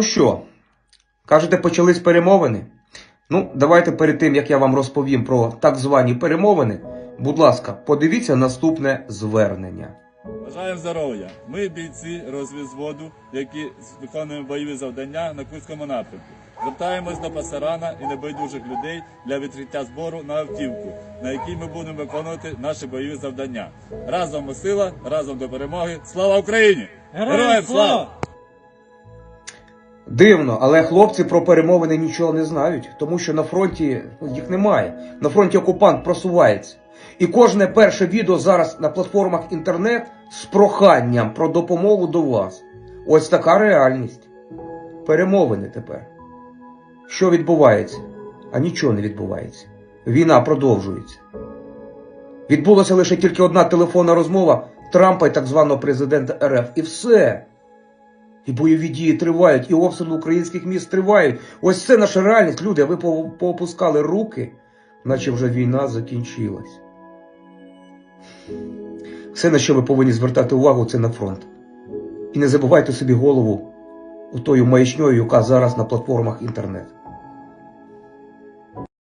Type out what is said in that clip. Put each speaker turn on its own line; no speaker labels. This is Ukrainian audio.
Ну що, кажете, почались перемовини? Ну, давайте перед тим, як я вам розповім про так звані перемовини, будь ласка, подивіться наступне звернення.
Бажаємо здоров'я. Ми бійці розвідзводу, які виконуємо бойові завдання на Курському напрямку. Звертаємось до пасарана і небайдужих людей для відкриття збору на автівку, на якій ми будемо виконувати наші бойові завдання. Разом ми сила, разом до перемоги. Слава Україні! Героям слава!
Дивно, але хлопці про перемовини нічого не знають, тому що на фронті ну, їх немає. На фронті окупант просувається. І кожне перше відео зараз на платформах інтернет з проханням про допомогу до вас. Ось така реальність. Перемовини тепер. Що відбувається? А нічого не відбувається. Війна продовжується. Відбулася лише тільки одна телефонна розмова Трампа і так званого президента РФ. І все. І бойові дії тривають, і обстріли українських міст тривають. Ось це наша реальність, люди, а ви поопускали руки, наче вже війна закінчилась. Все, на що ви повинні звертати увагу, це на фронт. І не забувайте собі голову у тою маячньою, яка зараз на платформах інтернету.